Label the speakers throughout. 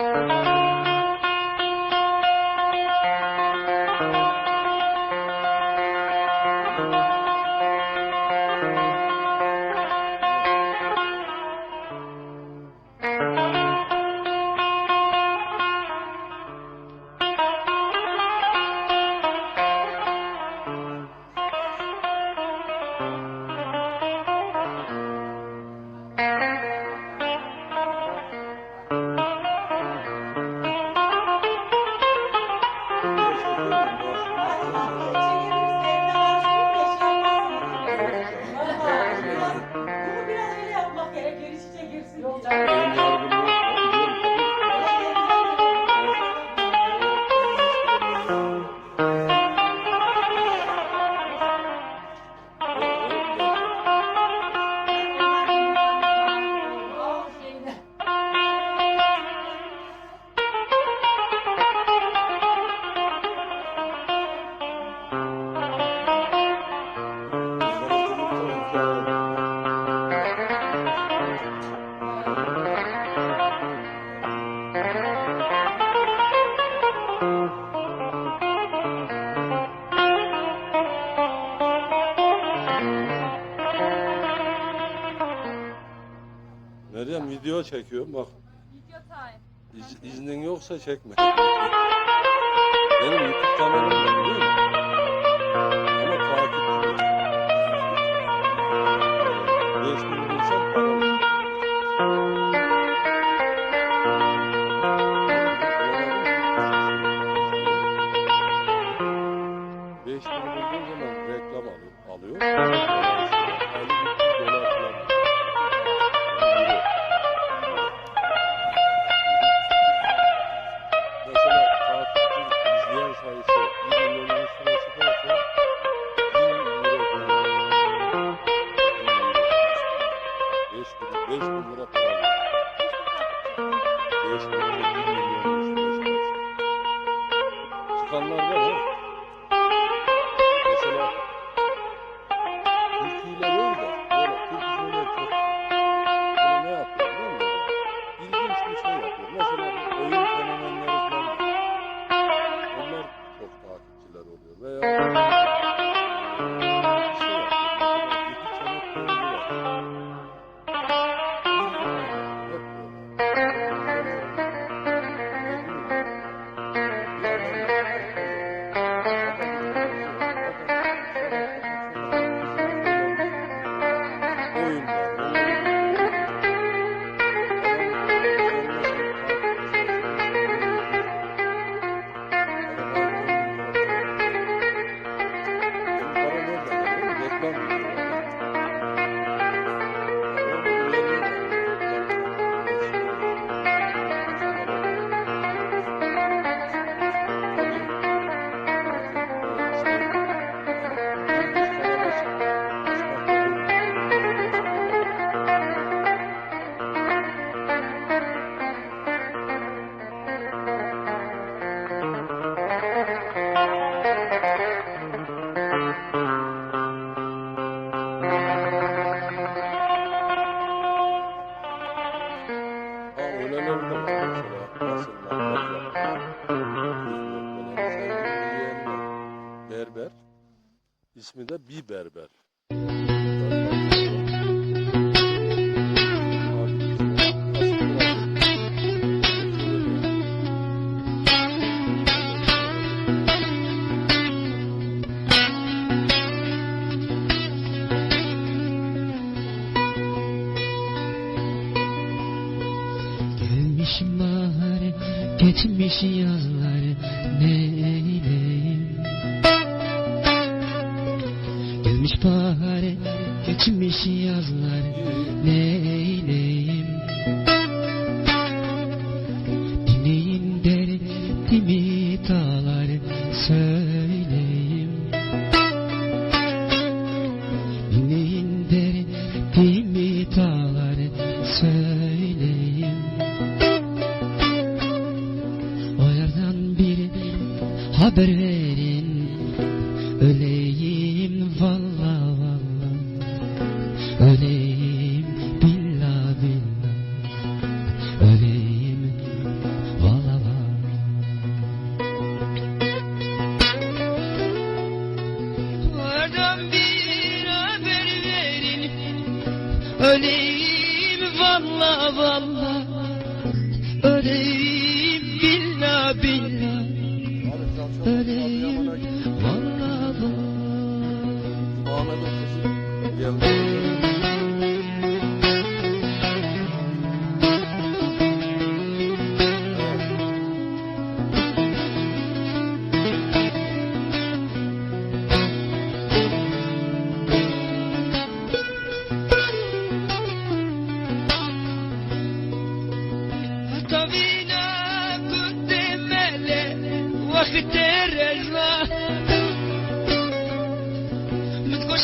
Speaker 1: Thank you. Video çekiyorum bak.
Speaker 2: Video time.
Speaker 1: İz, iznin yoksa çekme. Benim YouTube kanalım değil mi? 5 bin lira para alıyor. 5 bin lira 1 milyon. Çıkanlar var ha. öleler de var mesela. Nasıl Berber. İsmi de bir berber.
Speaker 3: Geçmiş yazlar neyleyim Gelmiş bahar Geçmiş yazlar neyleyim Sefer verin. Öyle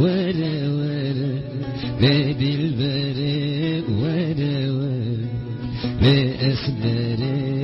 Speaker 3: ورا ورا نادي البراء ورا ورا ما أخبارك